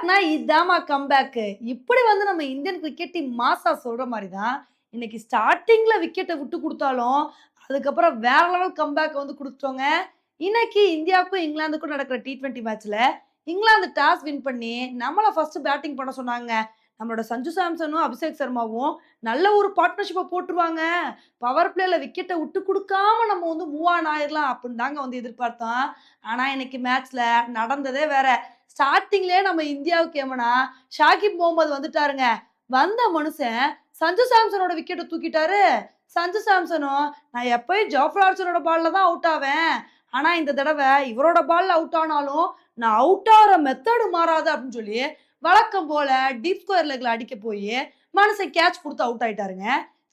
கம்பேக்னா இதாம்மா comeback இப்படி வந்து நம்ம இந்தியன் கிரிக்கெட் டீம் மாசா சொல்ற மாதிரி தான் இன்னைக்கு ஸ்டார்டிங்ல விக்கெட்டை விட்டு கொடுத்தாலும் அதுக்கப்புறம் வேற லெவல் கம்பேக் வந்து கொடுத்துட்டோங்க. இன்னைக்கு இந்தியாவுக்கும் இங்கிலாந்துக்கும் நடக்கிற டி ட்வெண்ட்டி மேட்ச்ல இங்கிலாந்து டாஸ் வின் பண்ணி நம்மளை ஃபர்ஸ்ட் பேட்டிங் பண்ண சொன்னாங்க. நம்மளோட சஞ்சு சாம்சனும் அபிஷேக் சர்மாவும் நல்ல ஒரு பார்ட்னர்ஷிப்பை போட்டுருவாங்க. பவர் பிளேல விக்கெட்டை விட்டு கொடுக்காம நம்ம வந்து மூவ் ஆன் ஆயிடலாம் அப்படின்னு தாங்க வந்து எதிர்பார்த்தோம். ஆனால் இன்னைக்கு மேட்ச்ல நடந்ததே வேற. ஸ்டார்டிங்லேயே நம்ம இந்தியாவுக்கு ஏமனா ஷாகிப் முகமது வந்துட்டாருங்க. வந்த மனுஷன் சஞ்சு சாம்சனோட விக்கெட்டை தூக்கிட்டாரு. சஞ்சு சாம்சனும் நான் எப்பயும் ஜாஃபர் ஆர்ச்சரோட பால்ல தான் அவுட் ஆவேன். ஆனால் இந்த தடவை இவரோட பால்ல அவுட் ஆனாலும் நான் அவுட் ஆகிற மெத்தடு மாறாது அப்படின்னு சொல்லி வழக்கம் போல டீப் ஸ்கொயர் லெக்ல அடிக்க போய் மனுஷன் கேட்ச் கொடுத்து அவுட் ஆயிட்டாருங்க.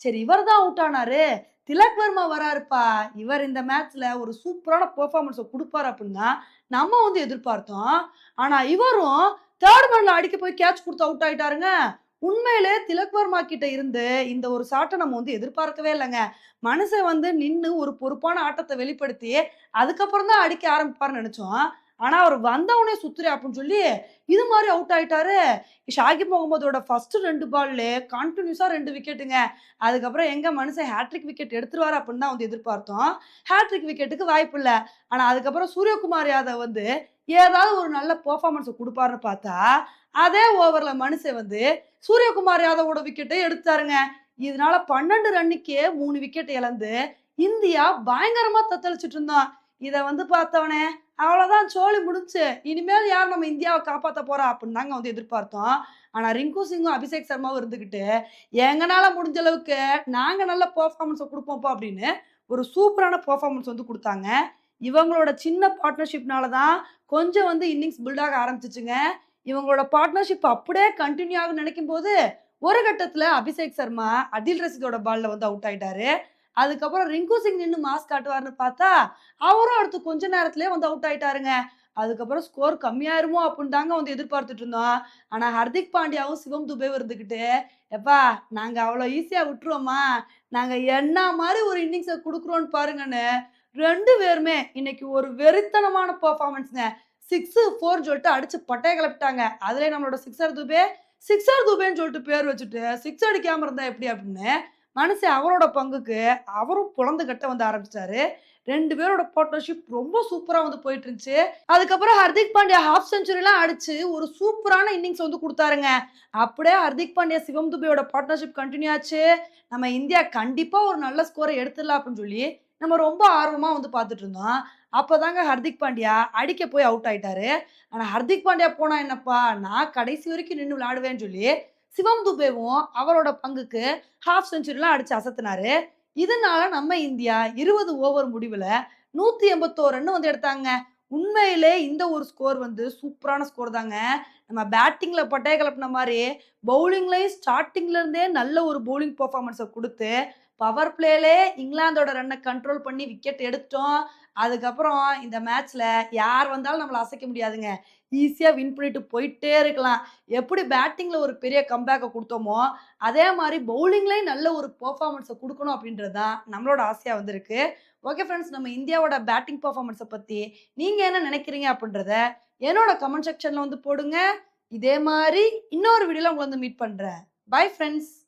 சரி இவர் தான் அவுட் ஆனாரு. திலக் வர்மா வராருப்பா. இவர் இந்த மேட்ச்ல ஒரு சூப்பரான பெர்ஃபார்மன்ஸை கொடுப்பாரு அப்படின்னா நம்ம வந்து எதிர்பார்த்தோம். ஆனா இவரும் தேர்ட் மேன்ல அடிக்க போய் கேட்ச் கொடுத்து அவுட் ஆயிட்டாருங்க. உண்மையிலே திலக் வர்மா கிட்ட இருந்து இந்த ஒரு ஷாட்டை நம்ம வந்து எதிர்பார்க்கவே இல்லைங்க. மனுஷன் வந்து நின்று ஒரு பொறுப்பான ஆட்டத்தை வெளிப்படுத்தி அதுக்கப்புறம் தான் அடிக்க ஆரம்பிப்பார்னு நினைச்சோம். ஆனா அவர் வந்தவனே சுத்துறே அப்படின்னு சொல்லி இது மாதிரி அவுட் ஆயிட்டாரு. ஷாகிப் முகமதோட ஃபர்ஸ்ட் ரெண்டு பால்ல கண்டினியூஸா ரெண்டு விக்கெட்டுங்க அதுக்கப்புறம் எங்க மனுஷன் ஹேட்ரிக் விக்கெட் எடுத்துருவாரு அப்படின்னு தான் வந்து எதிர்பார்த்தோம். ஹேட்ரிக் விக்கெட்டுக்கு வாய்ப்பு இல்லை. ஆனா அதுக்கப்புறம் சூரியகுமார் யாதவ் வந்து ஏதாவது ஒரு நல்ல பெர்ஃபார்மன்ஸை கொடுப்பாருன்னு பார்த்தா அதே ஓவர்ல மனுஷன் வந்து சூரியகுமார் யாதவோட விக்கெட்டை எடுத்தாருங்க இதனால பன்னெண்டு ரன்னுக்கே மூணு விக்கெட் இழந்து இந்தியா பயங்கரமா தத்தளிச்சிட்டு இருந்தான் இதை வந்து பார்த்தவனே அவ்வளோதான் சோழி முடிஞ்சு. இனிமேல் யார் நம்ம இந்தியாவை காப்பாற்ற போறா அப்படின்னு தாங்க வந்து எதிர்பார்த்தோம். ஆனால் ரிங்கு சிங்கும் அபிஷேக் சர்மாவும் இருந்துக்கிட்டு எங்களால் முடிஞ்ச அளவுக்கு நாங்கள் நல்ல பர்ஃபார்மன்ஸை கொடுப்போம்ப்பா அப்படின்னு ஒரு சூப்பரான பர்ஃபார்மன்ஸ் வந்து கொடுத்தாங்க. இவங்களோட சின்ன பார்ட்னர்ஷிப்னால தான் கொஞ்சம் வந்து இன்னிங்ஸ் பில்டாக ஆரம்பிச்சிச்சுங்க. இவங்களோட பார்ட்னர்ஷிப் அப்படியே கண்டினியூ ஆகும் நினைக்கும் போது ஒரு கட்டத்தில் அபிஷேக் சர்மா அடில் ரசிதோட பாலில் வந்து அவுட் ஆயிட்டாரு. அதுக்கப்புறம் ரிங்கு சிங் நின்று மாஸ்க் காட்டுவாருன்னு பார்த்தா அவரும் அடுத்து கொஞ்ச நேரத்திலே வந்து அவுட் ஆயிட்டாருங்க. அதுக்கப்புறம் ஸ்கோர் கம்மியாயிருமோ அப்படின்னு தாங்க வந்து எதிர்பார்த்துட்டு இருந்தோம். ஆனா ஹர்திக் பாண்டியாவும் சிவம் துபே இருந்துக்கிட்டு எப்பா நாங்க அவ்வளோ ஈஸியா விட்டுருவோமா நாங்க என்ன மாதிரி ஒரு இன்னிங்ஸை கொடுக்குறோன்னு பாருங்கன்னு. ரெண்டு பேருமே இன்னைக்கு ஒரு வெறித்தனமான பெர்ஃபார்மன்ஸ்ங்க சிக்ஸ் ஃபோர் சொல்லிட்டு அடிச்சு பட்டைய கிளப்பிட்டாங்க. அதுல நம்மளோட சிக்ஸர் துபே சிக்ஸர் துபேன்னு சொல்லிட்டு பேர் வச்சுட்டு சிக்ஸ் அடிக்காம இருந்தா எப்படி அப்படின்னு மனுஷன் அவரோட பங்குக்கு அவரும் புலந்து கட்ட வந்து ஆரம்பிச்சிட்டாரு ரெண்டு பேரோட பார்ட்னர்ஷிப் ரொம்ப சூப்பராக வந்து போயிட்டு இருந்துச்சு அதுக்கப்புறம் ஹர்திக் பாண்டியா ஹாஃப் செஞ்சுரிலாம் அடிச்சு ஒரு சூப்பரான இன்னிங்ஸ் வந்து கொடுத்தாருங்க. அப்படியே ஹர்திக் பாண்டியா சிவம் துபையோட பார்ட்னர்ஷிப் கண்டினியூ ஆச்சு. நம்ம இந்தியா கண்டிப்பாக ஒரு நல்ல ஸ்கோரை எடுத்துடலாம் அப்படின்னு சொல்லி நம்ம ரொம்ப ஆர்வமாக வந்து பார்த்துட்டு இருந்தோம். அப்போதாங்க ஹர்திக் பாண்டியா அடிக்க போய் அவுட் ஆயிட்டாரு. ஆனால் ஹர்திக் பாண்டியா போனா என்னப்பா நான் கடைசி வரைக்கும் நின்று விளையாடுவேன்னு சொல்லி சிவம் துபேவும் அவரோட பங்குக்கு ஹாஃப் செஞ்சுரிலாம் அடிச்சு அசத்தினாரு. இதனால நம்ம இந்தியா இருபது ஓவர் முடிவுல நூத்தி எண்பத்தோரு ரன் வந்து எடுத்தாங்க. உண்மையிலே இந்த ஒரு ஸ்கோர் வந்து சூப்பரான ஸ்கோர் தாங்க. நம்ம பேட்டிங்கில் பட்டைய கிளப்பின மாதிரி பவுலிங்லேயும் ஸ்டார்டிங்லேருந்தே நல்ல ஒரு பவுலிங் பர்ஃபார்மன்ஸை கொடுத்து பவர் பிளேலே இங்கிலாந்தோட ரன்னை கண்ட்ரோல் பண்ணி விக்கெட் எடுத்தோம் அதுக்கப்புறம் இந்த மேட்ச்ல யார் வந்தாலும் நம்மளை அசைக்க முடியாதுங்க. ஈஸியாக வின் பண்ணிட்டு போயிட்டே இருக்கலாம். எப்படி பேட்டிங்கில் ஒரு பெரிய கம்பேக்கை கொடுத்தோமோ அதே மாதிரி பவுலிங்லேயும் நல்ல ஒரு பர்ஃபார்மன்ஸை கொடுக்கணும் அப்படின்றது தான் நம்மளோட ஆசையாக வந்திருக்கு. ஓகே ஃப்ரெண்ட்ஸ் நம்ம இந்தியாவோட பேட்டிங் பர்ஃபார்மன்ஸை பற்றி நீங்கள் என்ன நினைக்கிறீங்க அப்படின்றத என்னோட கமெண்ட் செக்ஷனில் வந்து போடுங்க. இதே மாதிரி இன்னொரு வீடியோவில் உங்களை வந்து மீட் பண்ணுறேன் பை ஃப்ரெண்ட்ஸ்